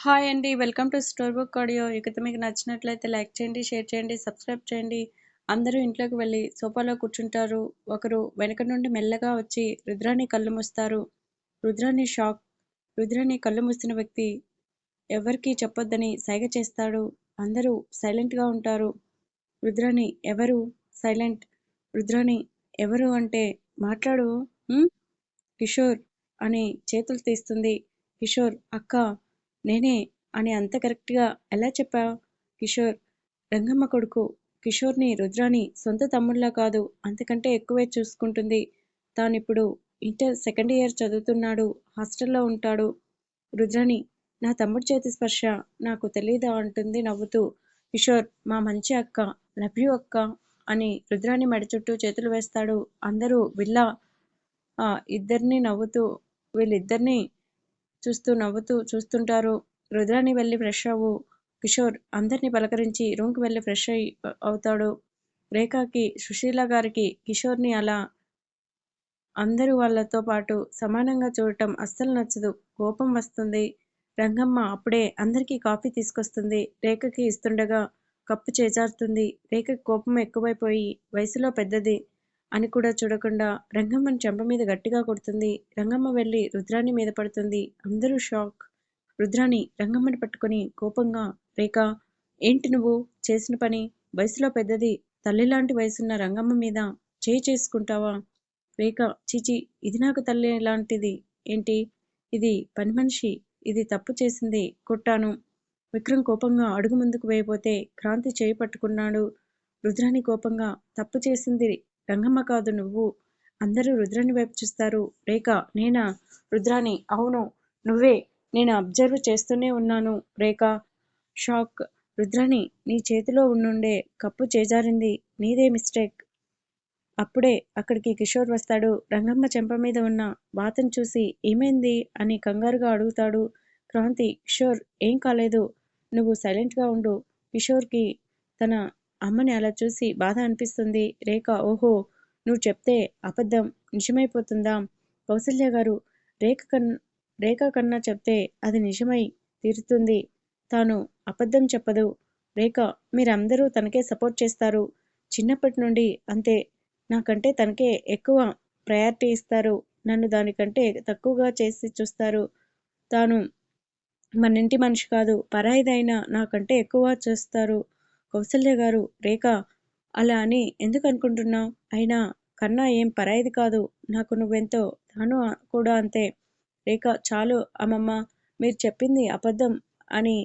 Hi అండి welcome to store book audio ఇక మీకు నచ్చినట్లయితే లైక్ చేయండి షేర్ చేయండి సబ్స్క్రైబ్ చేయండి. అందరూ ఇంట్లోకి వెళ్ళి సోఫాలో కూర్చుంటారు. ఒకరు వెనక నుండి మెల్లగా వచ్చి రుద్రాన్ని కళ్ళు మూస్తారు. రుద్రాని షాక్ రుద్రాన్ని కళ్ళు మూసిన వ్యక్తి ఎవరికీ చెప్పొద్దని సైగ చేస్తాడు. అందరూ సైలెంట్గా ఉంటారు. రుద్రాని ఎవరు? సైలెంట్. రుద్రాని ఎవరు అంటే మాట్లాడు. "ఉమ్?" కిషోర్ అని చేతులు తీస్తుంది. కిషోర్ అక్క నేనే అని అంత కరెక్ట్గా ఎలా చెప్పావు? కిషోర్ రంగమ్మ కొడుకు కిషోర్ని రుద్రాని సొంత తమ్ముళ్ళ కాదు అంతకంటే ఎక్కువే చూసుకుంటుంది. తానిప్పుడు ఇంటర్ సెకండ్ ఇయర్ చదువుతున్నాడు హాస్టల్లో ఉంటాడు. రుద్రాని నా తమ్ముడి చేతి స్పర్శ నాకు తెలీదా అంటుంది నవ్వుతూ. కిషోర్ మా మంచి అక్క లవ్ యూ అక్క అని రుద్రాని మెడ చుట్టూ చేతులు వేస్తాడు. అందరూ విల్లా ఇద్దరిని నవ్వుతూ వీళ్ళిద్దరిని చూస్తూ నవ్వుతూ చూస్తుంటారు. రుద్రాని వెళ్ళి ఫ్రెష్ అవ్వు. కిషోర్ అందరినీ పలకరించి రూమ్కి వెళ్ళి ఫ్రెష్ అయి అవుతాడు. రేఖకి సుశీల గారికి కిషోర్ని అలా అందరూ వాళ్ళతో పాటు సమానంగా చూడటం అస్సలు నచ్చదు. కోపం వస్తుంది. రంగమ్మ అప్పుడే అందరికీ కాఫీ తీసుకొస్తుంది. రేఖకి ఇస్తుండగా కప్పు చేజారుతుంది. రేఖకి కోపం ఎక్కువైపోయి వయసులో పెద్దది. అని కూడా చూడకుండా రంగమ్మని చెంప మీద గట్టిగా కొడుతుంది. రంగమ్మ వెళ్ళి రుద్రాణి మీద పడుతుంది. అందరూ షాక్. రుద్రాణి రంగమ్మని పట్టుకొని కోపంగా రేఖ ఏంటి నువ్వు? చేసిన పని వయసులో పెద్దది. తల్లిలాంటి వయసున్న రంగమ్మ మీద చేయి చేసుకుంటావా? రేఖ చీచి ఇది నాకు తల్లి లాంటిది. ఏంటి? ఇది పని మనిషి. ఇది తప్పు చేసింది. కొట్టాను. విక్రమ్ కోపంగా అడుగు ముందుకు వేయబోతే క్రాంతి చేయి పట్టుకున్నాడు. రుద్రాని కోపంగా తప్పు చేసింది రంగమ్మ కాదు నువ్వు. అందరూ రుద్రాన్ని వైపు చూస్తారు. రేఖ నేనా? రుద్రాని అవును. నువ్వే. నేను అబ్జర్వ్ చేస్తూనే ఉన్నాను. రేఖ షాక్. రుద్రాని నీ చేతిలో ఉండుండే కప్పు చేజారింది. నీదే మిస్టేక్. అప్పుడే అక్కడికి కిషోర్ వస్తాడు. రంగమ్మ చెంప మీద ఉన్న బాతను చూసి ఏమైంది? అని కంగారుగా అడుగుతాడు క్రాంతి. కిషోర్ ఏం కాలేదు. నువ్వు సైలెంట్గా ఉండు. కిషోర్కి తన అమ్మని అలా చూసి బాధ అనిపిస్తుంది. రేఖ ఓహో నువ్వు చెప్తే అబద్ధం నిజమైపోతుందా? కౌసల్య గారు రేఖ కన్ రేఖ కన్నా చెప్తే అది నిజమై తీరుతుంది. తాను అబద్ధం చెప్పదు. రేఖ మీరందరూ తనకే సపోర్ట్ చేస్తారు. చిన్నప్పటి నుండి అంతే. నాకంటే తనకే ఎక్కువ ప్రయారిటీ ఇస్తారు. నన్ను దానికంటే తక్కువగా చేసి చూస్తారు. తాను మన ఇంటి మనిషి కాదు. పరాయిదైనా నాకంటే ఎక్కువ చూస్తారు. కౌసల్య గారు రేఖ అలా అని ఎందుకు అనుకుంటున్నావు? అయినా కన్నా ఏం పరాయిది కాదు. నాకు నువ్వెంతో తాను కూడా అంతే. రేఖ చాలు అమ్మమ్మ మీరు చెప్పింది అబద్ధం అని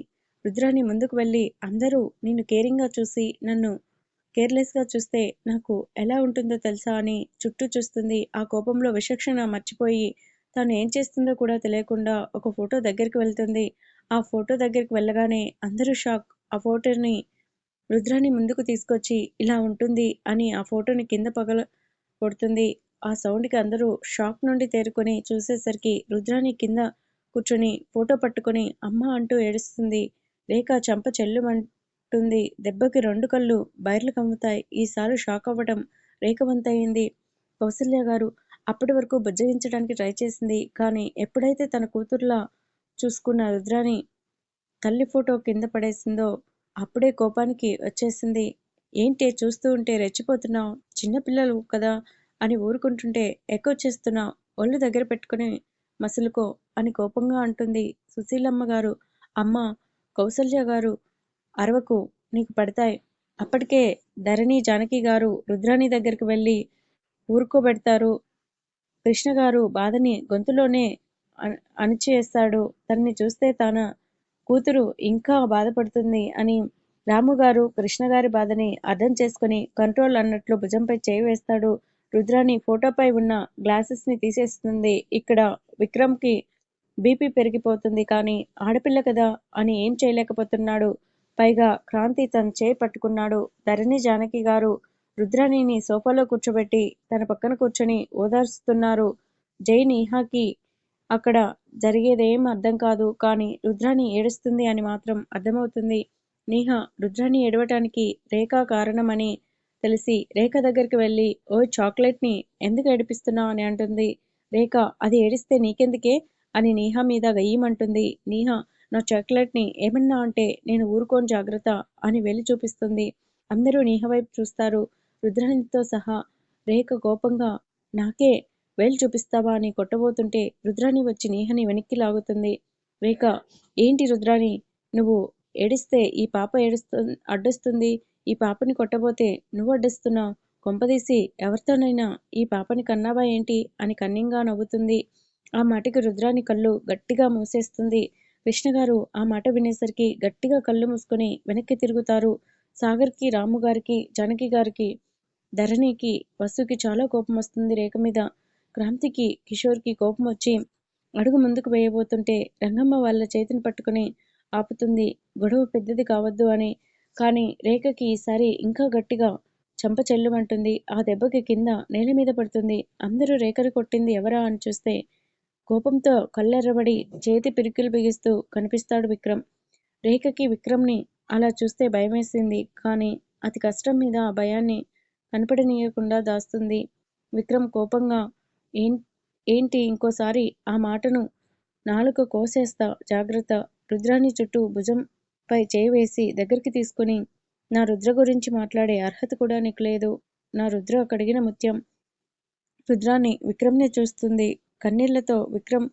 రుద్రాని ముందుకు వెళ్ళి అందరూ నిన్ను కేరింగ్గా చూసి నన్ను కేర్లెస్గా చూస్తే నాకు ఎలా ఉంటుందో తెలుసా అని చుట్టూ చూస్తుంది. ఆ కోపంలో విచక్షణ మర్చిపోయి తాను ఏం చేస్తుందో కూడా తెలియకుండా ఒక ఫోటో దగ్గరికి వెళ్తుంది. ఆ ఫోటో దగ్గరికి వెళ్ళగానే అందరూ షాక్. ఆ ఫోటోని రుద్రాన్ని ముందుకు తీసుకొచ్చి ఇలా ఉంటుంది అని ఆ ఫోటోని కింద పగల కొడుతుంది. ఆ సౌండ్కి అందరూ షాక్ నుండి తేరుకొని చూసేసరికి రుద్రాని కింద కూర్చొని ఫోటో పట్టుకొని అమ్మ అంటూ ఏడుస్తుంది. రేఖ చంప చెల్లుమంటుంది. దెబ్బకి రెండు కళ్ళు బైర్లు కమ్ముతాయి. ఈసారి షాక్ అవ్వడం రేఖవంతయింది. కౌసల్య గారు అప్పటి వరకు బుజ్జగించడానికి ట్రై చేసింది. కానీ ఎప్పుడైతే తన కూతుర్లా చూసుకున్న రుద్రాని తల్లి ఫోటో కింద పడేసిందో అప్పుడే కోపానికి వచ్చేసింది. ఏంటి చూస్తూ ఉంటే రెచ్చిపోతున్నావు? చిన్నపిల్లలు కదా అని ఊరుకుంటుంటే ఎక్కువ చేస్తున్నావు ఒళ్ళు దగ్గర పెట్టుకుని మసులుకో అని కోపంగా అంటుంది సుశీలమ్మ గారు అమ్మ కౌసల్య గారు అరవకు నీకు పడతాయి. అప్పటికే ధరణి జానకి గారు రుద్రాణి దగ్గరికి వెళ్ళి ఊరుకోబెడతారు. కృష్ణ గారు బాధని గొంతులోనే అణిచేస్తాడు తనని చూస్తే తాన కూతురు ఇంకా బాధపడుతుంది అని రాముగారు కృష్ణగారి బాధని అర్థం చేసుకుని కంట్రోల్ అన్నట్లు భుజంపై చేయి వేస్తాడు. రుద్రాని ఫోటోపై ఉన్న గ్లాసెస్ని తీసేస్తుంది. ఇక్కడ విక్రమ్కి బీపీ పెరిగిపోతుంది. కానీ ఆడపిల్ల కదా అని ఏం చేయలేకపోతున్నాడు. పైగా క్రాంతి తన చేయి పట్టుకున్నాడు. ధరణి జానకి గారు రుద్రాణిని సోఫాలో కూర్చోబెట్టి తన పక్కన కూర్చొని ఓదార్స్తున్నారు. జై నీహాకి అక్కడ జరిగేదేం అర్థం కాదు. కానీ రుద్రాణి ఏడుస్తుంది అని మాత్రం అర్థమవుతుంది. నీహ రుద్రాణి ఏడవటానికి రేఖ కారణమని తెలిసి రేఖ దగ్గరికి వెళ్ళి ఓ చాక్లెట్ని ఎందుకు ఏడిపిస్తున్నావు అని అంటుంది. రేఖ అది ఏడిస్తే నీకెందుకే అని నీహ మీద వెయ్యమంటుంది. నీహ నా చాక్లెట్ని ఏమన్నా అంటే నేను ఊరుకోని జాగ్రత్త అని వెళ్ళి చూపిస్తుంది. అందరూ నీహ వైపు చూస్తారు. రుద్రాణితో సహా రేఖ కోపంగా నాకే వేలు చూపిస్తావా అని కొట్టబోతుంటే రుద్రాణి వచ్చి నేహని వెనక్కి లాగుతుంది. రేఖ ఏంటి రుద్రాణి? నువ్వు ఏడిస్తే ఈ పాప ఏడుస్తు అడ్డొస్తుంది. ఈ పాపని కొట్టబోతే నువ్వు అడ్డొస్తున్నావు కొంపదీసి ఎవరితోనైనా ఈ పాపని కన్నావా ఏంటి? అని కన్నింగా నవ్వుతుంది. ఆ మాటకి రుద్రాని కళ్ళు గట్టిగా మూసేస్తుంది. కృష్ణగారు ఆ మాట వినేసరికి గట్టిగా కళ్ళు మూసుకొని వెనక్కి తిరుగుతారు. సాగర్కి రాము గారికి జానకి గారికి ధరణికి వసుకి చాలా కోపం వస్తుంది రేఖ మీద. క్రాంతికి కిషోర్కి కోపం వచ్చి అడుగు ముందుకు వేయబోతుంటే రంగమ్మ వాళ్ళ చేతిని పట్టుకుని ఆపుతుంది. గొడవ పెద్దది కావద్దు అని. కానీ రేఖకి ఈసారి ఇంకా గట్టిగా చెంప చెల్లుమంటుంది. ఆ దెబ్బకి కింద నేల మీద పడుతుంది. అందరూ రేఖని కొట్టింది ఎవరా అని చూస్తే కోపంతో కళ్ళెర్రబడి చేతి పిరికిలు బిగిస్తూ కనిపిస్తాడు విక్రమ్. రేఖకి విక్రమ్ని అలా చూస్తే భయమేసింది. కానీ అతి కష్టం మీద ఆ భయాన్ని కనపడనీయకుండా దాస్తుంది. విక్రమ్ కోపంగా ఏంటి ఇంకోసారి ఆ మాటను నాలుక కోసేస్తా జాగ్రత్త. రుద్రాని చుట్టూ భుజంపై చేయి వేసి దగ్గరికి తీసుకుని నా రుద్ర గురించి మాట్లాడే అర్హత కూడా నీకు లేదు. నా రుద్ర కడిగిన ముత్యం. రుద్రాన్ని విక్రమ్ని చూస్తుంది. కన్నీళ్ళతో విక్రమ్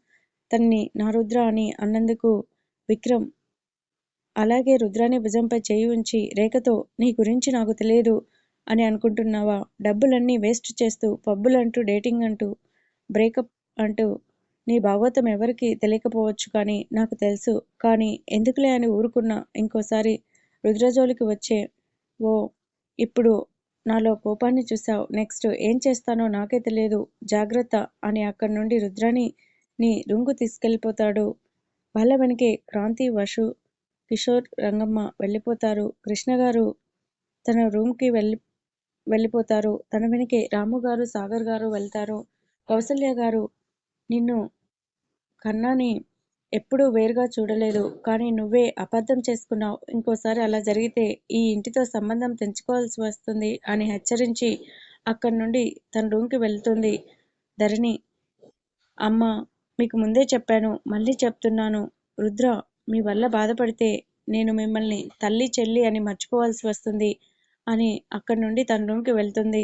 తన్ని నా రుద్ర అని అన్నందుకు విక్రమ్ అలాగే రుద్రాని భుజంపై చేయి ఉంచి రేఖతో నీ గురించి నాకు తెలియదు అని అనుకుంటున్నావా? డబ్బులన్నీ వేస్ట్ చేస్తూ పబ్బులంటూ డేటింగ్ అంటూ బ్రేకప్ అంటూ నీ భాగవతం ఎవరికి తెలియకపోవచ్చు కానీ నాకు తెలుసు. కానీ ఎందుకులే అని ఊరుకున్నా ఇంకోసారి రుద్రజోలికి వచ్చే ఓ ఇప్పుడు నాలో కోపాన్ని చూసావు నెక్స్ట్ ఏం చేస్తానో నాకే తెలియదు. జాగ్రత్త అని అక్కడి నుండి రుద్రాని నీ రుంగు తీసుకెళ్ళిపోతాడు. వాళ్ళ వెనకే క్రాంతి వసు కిషోర్ రంగమ్మ వెళ్ళిపోతారు. కృష్ణగారు తన రూమ్కి వెళ్ళి వెళ్ళిపోతారు. తన వెనకే రాము గారు సాగర్ గారు వెళ్తారు. కౌసల్య గారు నిన్ను కన్నాని ఎప్పుడూ వేరుగా చూడలేదు కానీ నువ్వే అబద్ధం చేసుకున్నావు. ఇంకోసారి అలా జరిగితే ఈ ఇంటితో సంబంధం తెంచుకోవాల్సి వస్తుంది అని హెచ్చరించి అక్కడి నుండి తన రూమ్కి వెళ్తుంది. ధరణి అమ్మ మీకు ముందే చెప్పాను మళ్ళీ చెప్తున్నాను. రుద్ర మీ వల్ల బాధపడితే నేను మిమ్మల్ని తల్లి చెల్లి అని మర్చిపోవాల్సి వస్తుంది అని అక్కడి నుండి తన రూమ్కి వెళ్తుంది.